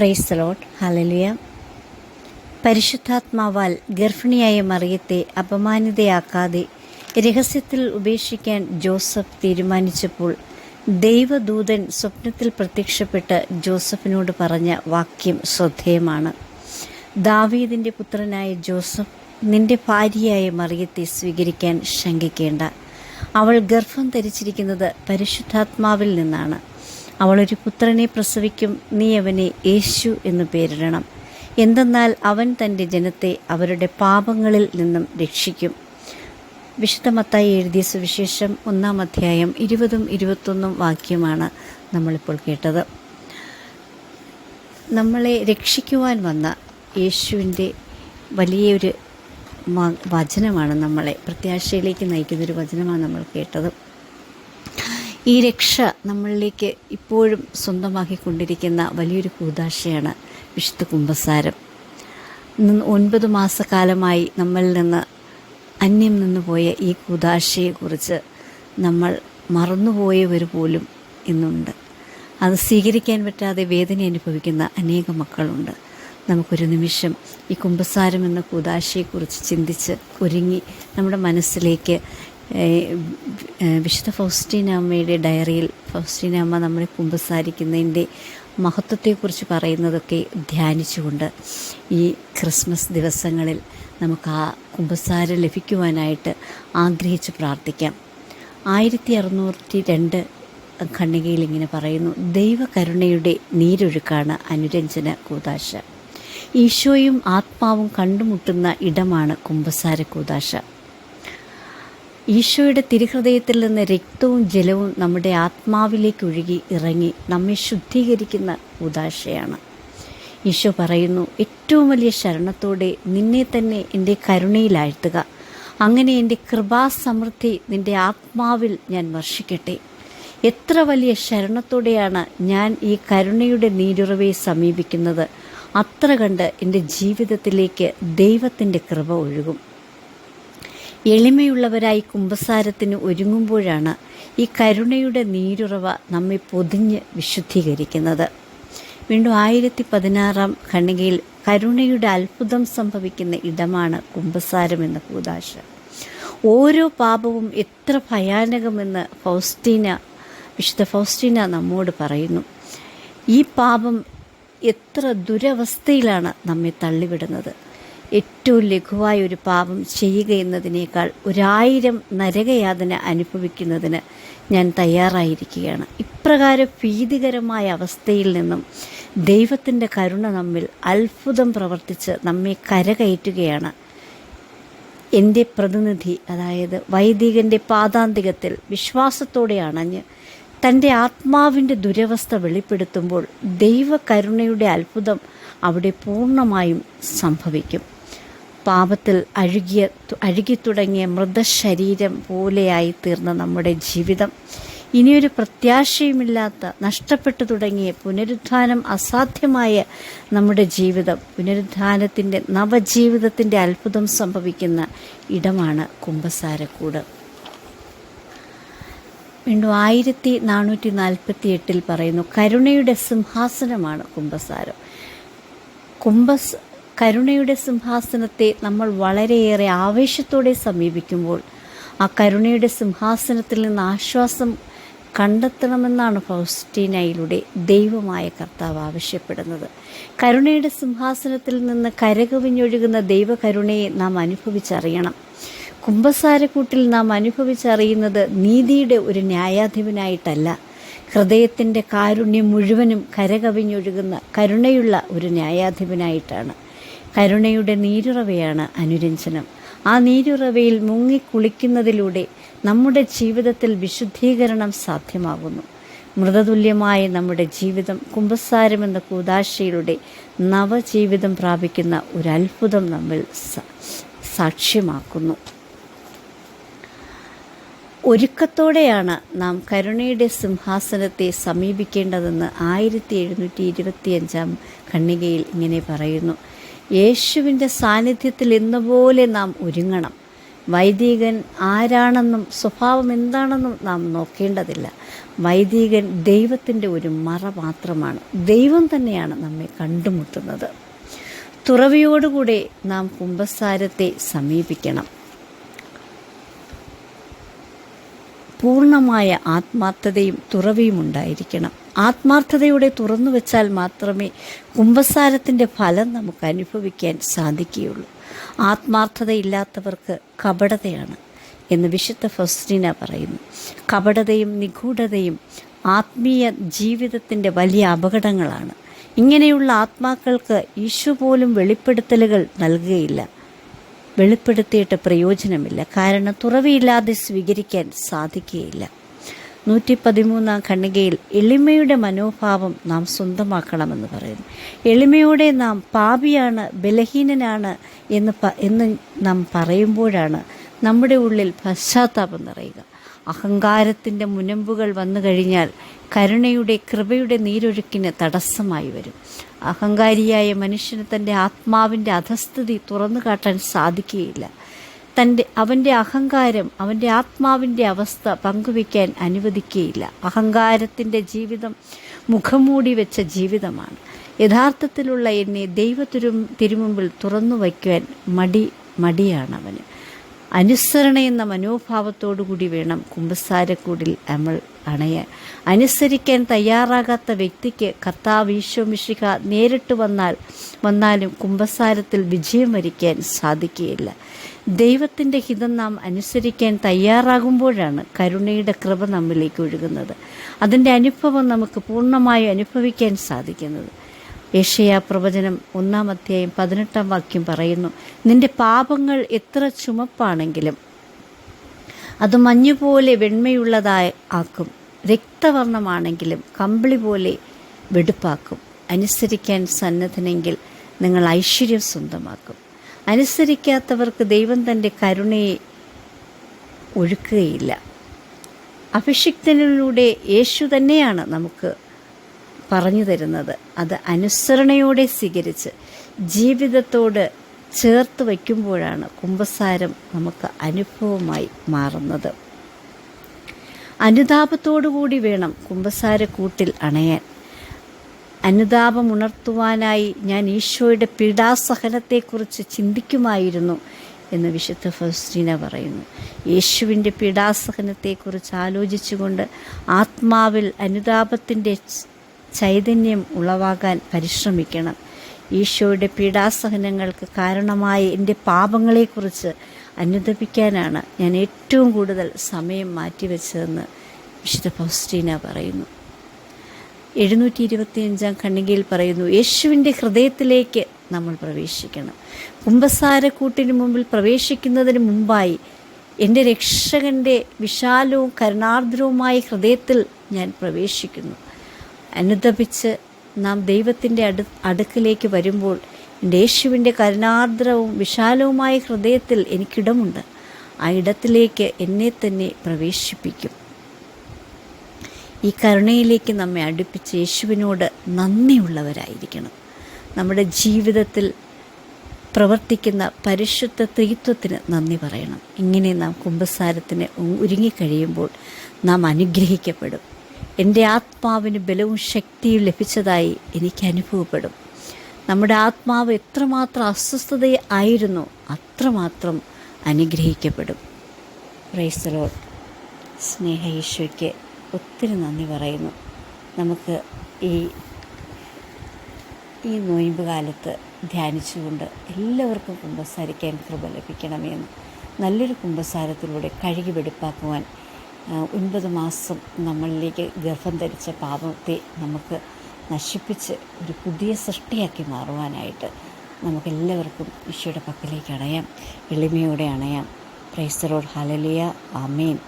Price ലോട്ട് ഹലലിയ പരിശുദ്ധാത്മാവാൽ ഗർഭിണിയായ മറിയത്തെ അപമാനിതയാക്കാതെ രഹസ്യത്തിൽ ഉപേക്ഷിക്കാൻ ജോസഫ് തീരുമാനിച്ചപ്പോൾ ദൈവദൂതൻ സ്വപ്നത്തിൽ പ്രത്യക്ഷപ്പെട്ട് ജോസഫിനോട് പറഞ്ഞ വാക്യം ശ്രദ്ധേയമാണ്. ദാവീദിന്റെ പുത്രനായ ജോസഫ് നിന്റെ ഭാര്യയായ മറിയത്തെ സ്വീകരിക്കാൻ ശങ്കിക്കേണ്ട. അവൾ ഗർഭം ധരിച്ചിരിക്കുന്നത് പരിശുദ്ധാത്മാവിൽ നിന്നാണ്. അവളൊരു പുത്രനെ പ്രസവിക്കും നീ അവനെ യേശു എന്ന് പേരിടണം. എന്തെന്നാൽ അവൻ തന്റെ ജനത്തെ അവരുടെ പാപങ്ങളിൽ നിന്നും രക്ഷിക്കും. വിശുദ്ധ മത്തായി എഴുതിയ സുവിശേഷം ഒന്നാം അധ്യായം ഇരുപതും ഇരുപത്തൊന്നും വാക്യമാണ് നമ്മളിപ്പോൾ കേട്ടത്. നമ്മളെ രക്ഷിക്കുവാൻ വന്ന യേശുവിന്റെ വലിയൊരു വചനമാണ് നമ്മളെ. പ്രത്യാശയിലേക്ക് നയിക്കുന്നൊരു വചനമാണ് നമ്മൾ കേട്ടത്. ഈ രക്ഷ നമ്മളിലേക്ക് ഇപ്പോഴും സ്വന്തമാക്കിക്കൊണ്ടിരിക്കുന്ന വലിയൊരു കൂതാശയാണ് വിശുദ്ധ കുംഭസാരം. ഒൻപത് മാസക്കാലമായി നമ്മളിൽ നിന്ന് അന്യം നിന്നുപോയ ഈ കൂതാശയെക്കുറിച്ച് നമ്മൾ മറന്നുപോയവർ പോലും ഇന്നുണ്ട്. അത് സ്വീകരിക്കാൻ പറ്റാതെ വേദന അനുഭവിക്കുന്ന അനേകം മക്കളുണ്ട്. നമുക്കൊരു നിമിഷം ഈ കുംഭസാരം എന്ന കൂതാശയെക്കുറിച്ച് ചിന്തിച്ച് ഒരുങ്ങി നമ്മുടെ മനസ്സിലേക്ക് വിശുദ്ധ ഫൗസ്റ്റീന അമ്മയുടെ ഡയറിയിൽ ഫൗസ്റ്റീന അമ്മ നമ്മളെ കുമ്പസാരിക്കുന്നതിന്റെ മഹത്വത്തെക്കുറിച്ച് പറയുന്നതൊക്കെ ധ്യാനിച്ചുകൊണ്ട് ഈ ക്രിസ്മസ് ദിവസങ്ങളിൽ നമുക്ക് ആ കുമ്പസാരം ലഭിക്കുവാനായിട്ട് ആഗ്രഹിച്ച് പ്രാർത്ഥിക്കാം. ആയിരത്തി അറുന്നൂറ്റി രണ്ട് ഖണ്ഡികയിൽ ഇങ്ങനെ പറയുന്നു ദൈവകരുണയുടെ നീരൊഴുക്കാണ് അനുരഞ്ജന കൂതാശ. ഈശോയും ആത്മാവും കണ്ടുമുട്ടുന്ന ഇടമാണ് കുമ്പസാര കൂതാശ. ഈശോയുടെ തിരുഹൃദയത്തിൽ നിന്ന് രക്തവും ജലവും നമ്മുടെ ആത്മാവിലേക്ക് ഒഴുകി ഇറങ്ങി നമ്മെ ശുദ്ധീകരിക്കുന്ന ഉദാശയാണ് ഈശോ പറയുന്നു ഏറ്റവും വലിയ ശരണത്തോടെ നിന്നെ തന്നെ എന്റെ കരുണയിലാഴ്ത്തുക അങ്ങനെ എന്റെ കൃപാസമൃദ്ധി നിന്റെ ആത്മാവിൽ ഞാൻ വർഷിക്കട്ടെ. എത്ര വലിയ ശരണത്തോടെയാണ് ഞാൻ ഈ കരുണയുടെ നീരുറവയെ സമീപിക്കുന്നത്. അത്ര കണ്ട് എന്റെ ജീവിതത്തിലേക്ക് ദൈവത്തിന്റെ കൃപ ഒഴുകും. എളിമയുള്ളവരായി കുംഭസാരത്തിന് ഒരുങ്ങുമ്പോഴാണ് ഈ കരുണയുടെ നീരുറവ നമ്മെ പൊതിഞ്ഞ് വിശുദ്ധീകരിക്കുന്നത്. വീണ്ടും ആയിരത്തി പതിനാറാം ഖണ്ഡികയിൽ കരുണയുടെ അത്ഭുതം സംഭവിക്കുന്ന ഇടമാണ് കുംഭസാരം എന്ന കൂതാശ. ഓരോ പാപവും എത്ര ഭയാനകമെന്ന് ഫൗസ്റ്റീന വിശുദ്ധ ഫൗസ്റ്റീന നമ്മോട് പറയുന്നു. ഈ പാപം എത്ര ദുരവസ്ഥയിലാണ് നമ്മെ തള്ളിവിടുന്നത്. ഏറ്റവും ലഘുവായ ഒരു പാപം ചെയ്യുക എന്നതിനേക്കാൾ ഒരായിരം നരകയാതന അനുഭവിക്കുന്നതിന് ഞാൻ തയ്യാറായിരിക്കുകയാണ്. ഇപ്രകാരം ഭീതികരമായ അവസ്ഥയിൽ നിന്നും ദൈവത്തിന്റെ കരുണ നമ്മിൽ അത്ഭുതം പ്രവർത്തിച്ച് നമ്മെ കരകയറ്റുകയാണ്. എന്റെ പ്രതിനിധി അതായത് വൈദികന്റെ പാതാന്തികത്തിൽ വിശ്വാസത്തോടെ അണഞ്ഞ് തന്റെ ആത്മാവിന്റെ ദുരവസ്ഥ വെളിപ്പെടുത്തുമ്പോൾ ദൈവകരുണയുടെ അത്ഭുതം അവിടെ പൂർണമായും സംഭവിക്കും. പാപത്തിൽ അഴുകിയ അഴുകിത്തുടങ്ങിയ മൃതശരീരം പോലെയായി തീർന്ന നമ്മുടെ ജീവിതം. ഇനിയൊരു പ്രത്യാശയുമില്ലാത്ത നഷ്ടപ്പെട്ടു തുടങ്ങിയ പുനരുദ്ധാനം അസാധ്യമായ നമ്മുടെ ജീവിതം പുനരുദ്ധാനത്തിന്റെ നവജീവിതത്തിന്റെ അത്ഭുതം സംഭവിക്കുന്ന ഇടമാണ് കുംഭസാരക്കൂട്. വീണ്ടും ആയിരത്തി നാനൂറ്റി നാൽപ്പത്തി എട്ടിൽ പറയുന്നു കരുണയുടെ സിംഹാസനമാണ് കുംഭസാരം. കുംഭസ് കരുണയുടെ സിംഹാസനത്തെ നമ്മൾ വളരെയേറെ ആവേശത്തോടെ സമീപിക്കുമ്പോൾ ആ കരുണയുടെ സിംഹാസനത്തിൽ നിന്ന് ആശ്വാസം കണ്ടെത്തണമെന്നാണ് ഫൗസ്റ്റീനയിലൂടെ ദൈവമായ കർത്താവ് ആവശ്യപ്പെടുന്നത്. കരുണയുടെ സിംഹാസനത്തിൽ നിന്ന് കരകവിഞ്ഞൊഴുകുന്ന ദൈവകരുണയെ നാം അനുഭവിച്ചറിയണം. കുംഭസാരക്കൂട്ടിൽ നാം അനുഭവിച്ചറിയുന്നത് നീതിയുടെ ഒരു ന്യായാധിപനായിട്ടല്ല. ഹൃദയത്തിന്റെ കാരുണ്യം മുഴുവനും കരകവിഞ്ഞൊഴുകുന്ന കരുണയുള്ള ഒരു ന്യായാധിപനായിട്ടാണ്. കരുണയുടെ നീരുറവയാണ് അനുരഞ്ജനം. ആ നീരുറവയിൽ മുങ്ങിക്കുളിക്കുന്നതിലൂടെ നമ്മുടെ ജീവിതത്തിൽ വിശുദ്ധീകരണം സാധ്യമാകുന്നു. മൃതതുല്യമായ നമ്മുടെ ജീവിതം കുമ്പസാരമെന്ന കൂതാശയിലൂടെ നവജീവിതം പ്രാപിക്കുന്ന ഒരു അത്ഭുതം നമ്മൾ സാക്ഷ്യമാക്കുന്നു. ഒരുക്കത്തോടെയാണ് നാം കരുണയുടെ സിംഹാസനത്തെ സമീപിക്കേണ്ടതെന്ന് ആയിരത്തി എഴുന്നൂറ്റി ഇരുപത്തിയഞ്ചാം ഖണ്ണികയിൽ ഇങ്ങനെ പറയുന്നു. യേശുവിന്റെ സാന്നിധ്യത്തിൽ എന്നപോലെ നാം ഒരുങ്ങണം. വൈദികൻ ആരാണെന്നും സ്വഭാവം എന്താണെന്നും നാം നോക്കേണ്ടതില്ല. വൈദികൻ ദൈവത്തിന്റെ ഒരു മറ മാത്രമാണ്. ദൈവം തന്നെയാണ് നമ്മെ കണ്ടുമുട്ടുന്നത്. തുറവിയോടുകൂടെ നാം കുംഭസാരത്തെ സമീപിക്കണം. പൂർണമായ ആത്മാർത്ഥതയും തുറവിയും ഉണ്ടായിരിക്കണം. ആത്മാർത്ഥതയോടെ തുറന്നു വെച്ചാൽ മാത്രമേ കുംഭസാരത്തിന്റെ ഫലം നമുക്ക് അനുഭവിക്കാൻ സാധിക്കുകയുള്ളൂ. ആത്മാർത്ഥതയില്ലാത്തവർക്ക് കപടതയാണ് എന്ന് വിശുദ്ധ ഫസ്റ്റിന പറയുന്നു. കപടതയും നിഗൂഢതയും ആത്മീയ ജീവിതത്തിന്റെ വലിയ അപകടങ്ങളാണ്. ഇങ്ങനെയുള്ള ആത്മാക്കൾക്ക് ഈശോ പോലും വെളിപ്പെടുത്തലുകൾ നൽകുകയില്ല. വെളിപ്പെടുത്തിയിട്ട് പ്രയോജനമില്ല. കാരണം തുറവിയില്ലാതെ സ്വീകരിക്കാൻ സാധിക്കുകയില്ല. നൂറ്റി പതിമൂന്നാം ഖണ്ഡികയിൽ എളിമയുടെ മനോഭാവം നാം സ്വന്തമാക്കണമെന്ന് പറയുന്നു. എളിമയോടെ നാം പാപിയാണ് ബലഹീനനാണ് എന്ന് എന്ന് നാം പറയുമ്പോഴാണ് നമ്മുടെ ഉള്ളിൽ പശ്ചാത്താപം നിറയുക. അഹങ്കാരത്തിന്റെ മുനമ്പുകൾ വന്നു കഴിഞ്ഞാൽ കരുണയുടെ കൃപയുടെ നീരൊഴുക്കിന് തടസ്സമായി വരും. അഹങ്കാരിയായ മനുഷ്യന് തന്റെ ആത്മാവിന്റെ അധസ്ഥിതി തുറന്നു കാട്ടാൻ സാധിക്കുകയില്ല. തന്റെ അവന്റെ അഹങ്കാരം അവന്റെ ആത്മാവിന്റെ അവസ്ഥ പങ്കുവയ്ക്കാൻ അനുവദിക്കുകയില്ല അഹങ്കാരത്തിന്റെ ജീവിതം മുഖംമൂടി വെച്ച ജീവിതമാണ്. യഥാർത്ഥത്തിലുള്ള എന്നെ ദൈവ തിരു തിരുമുമ്പിൽ തുറന്നു വയ്ക്കുവാൻ മടി മടിയാണ് അവന് അനുസരണ എന്ന മനോഭാവത്തോടു കൂടി വേണം കുമ്പസാരക്കൂടിൽ നമ്മൾ അണയാൻ. അനുസരിക്കാൻ തയ്യാറാകാത്ത വ്യക്തിക്ക് കർത്താവ് ഈശോമിഷിക നേരിട്ട് വന്നാൽ വന്നാലും കുമ്പസാരത്തിൽ വിജയം വരിക്കാൻ സാധിക്കുകയില്ല ദൈവത്തിന്റെ ഹിതം നാം അനുസരിക്കാൻ തയ്യാറാകുമ്പോഴാണ് കരുണയുടെ കൃപ നമ്മിലേക്ക് ഒഴുകുന്നത്. അതിന്റെ അനുഭവം നമുക്ക് പൂർണമായി അനുഭവിക്കാൻ സാധിക്കുന്നത്. ഏഷ്യ പ്രവചനം ഒന്നാം അധ്യായം പതിനെട്ടാം വാക്യം പറയുന്നു നിന്റെ പാപങ്ങൾ എത്ര ചുമപ്പാണെങ്കിലും അത് മഞ്ഞുപോലെ വെണ്മയുള്ളതായി ആക്കും. രക്തവർണമാണെങ്കിലും കമ്പിളി പോലെ വെടുപ്പാക്കും. അനുസരിക്കാൻ സന്നദ്ധനെങ്കിൽ നിങ്ങൾ ഐശ്വര്യം സ്വന്തമാക്കും. അനുസരിക്കാത്തവർക്ക് ദൈവം തന്റെ കരുണയെ ഒഴുക്കുകയില്ല. അഭിഷിക്തനിലൂടെ യേശു തന്നെയാണ് നമുക്ക് പറഞ്ഞു തരുന്നത്. അത് അനുസരണയോടെ സ്വീകരിച്ച് ജീവിതത്തോട് ചേർത്ത് വയ്ക്കുമ്പോഴാണ് കുംഭസാരം നമുക്ക് അനുഭവമായി മാറുന്നത്. അനുതാപത്തോടുകൂടി വേണം കുംഭസാരക്കൂട്ടിൽ അണയാൻ. അനുതാപമുണർത്തുവാനായി ഞാൻ ഈശോയുടെ പീഡാസഹനത്തെക്കുറിച്ച് ചിന്തിക്കുമായിരുന്നു എന്ന് വിശുദ്ധ ഫസ്റ്റീന പറയുന്നു. യേശുവിന്റെ പീഡാസഹനത്തെക്കുറിച്ച് ആലോചിച്ചുകൊണ്ട് ആത്മാവിൽ അനുതാപത്തിന്റെ ചൈതന്യം ഉളവാകാൻ പരിശ്രമിക്കണം. ഈശോയുടെ പീഡാസഹനങ്ങൾക്ക് കാരണമായ എന്റെ പാപങ്ങളെക്കുറിച്ച് അനുദപിക്കാനാണ് ഞാൻ ഏറ്റവും കൂടുതൽ സമയം മാറ്റിവെച്ചതെന്ന് വിശുദ്ധ ഫൗസ്റ്റീന പറയുന്നു. എഴുന്നൂറ്റി ഇരുപത്തിയഞ്ചാം ഖണ്ഡികയിൽ പറയുന്നു യേശുവിന്റെ ഹൃദയത്തിലേക്ക് നമ്മൾ പ്രവേശിക്കണം. കുംഭസാരക്കൂട്ടിന് മുമ്പിൽ പ്രവേശിക്കുന്നതിന് മുമ്പായി എന്റെ രക്ഷകന്റെ വിശാലവും കരുണാർദ്രവുമായ ഹൃദയത്തിൽ ഞാൻ പ്രവേശിക്കുന്നു. അനുദപിച്ച് നാം ദൈവത്തിന്റെ അടു അടുക്കിലേക്ക് വരുമ്പോൾ എന്റെ യേശുവിന്റെ കരുണാർദ്രവും വിശാലവുമായ ഹൃദയത്തിൽ എനിക്കിടമുണ്ട്. ആ ഇടത്തിലേക്ക് എന്നെ തന്നെ പ്രവേശിപ്പിക്കും. ഈ കരുണയിലേക്ക് നമ്മെ അടുപ്പിച്ച് യേശുവിനോട് നന്ദിയുള്ളവരായിരിക്കണം. നമ്മുടെ ജീവിതത്തിൽ പ്രവർത്തിക്കുന്ന പരിശുദ്ധ ത്രിത്വത്തിന് നന്ദി പറയണം. ഇങ്ങനെ നാം കുംഭസാരത്തിന് ഒരുങ്ങിക്കഴിയുമ്പോൾ നാം അനുഗ്രഹിക്കപ്പെടും. എന്റെ ആത്മാവിന് ബലവും ശക്തിയും ലഭിച്ചതായി എനിക്ക് അനുഭവപ്പെടും. നമ്മുടെ ആത്മാവ് എത്രമാത്രം അസ്വസ്ഥത ആയിരുന്നു അത്രമാത്രം അനുഗ്രഹിക്കപ്പെടും. റൈസറോ സ്നേഹ ഈശോയ്ക്ക് ഒത്തിരി നന്ദി പറയുന്നു. നമുക്ക് ഈ ഈ നോയമ്പ് കാലത്ത് ധ്യാനിച്ചുകൊണ്ട് എല്ലാവർക്കും കുമ്പസാരിക്കാൻ കൃപ ലഭിക്കണമെന്ന് നല്ലൊരു കുമ്പസാരത്തിലൂടെ കഴുകി വെടുപ്പാക്കുവാൻ ഒൻപത് മാസം നമ്മളിലേക്ക് ഗർഭം ധരിച്ച പാപത്തെ നമുക്ക് നശിപ്പിച്ച് ഒരു പുതിയ സൃഷ്ടിയാക്കി മാറുവാനായിട്ട് നമുക്കെല്ലാവർക്കും ഈശോയുടെ പക്കലേക്ക് അണയാം. എളിമയോടെ അണയാം. പ്രൈസറോഡ് ഹലലിയ ആമേൻ.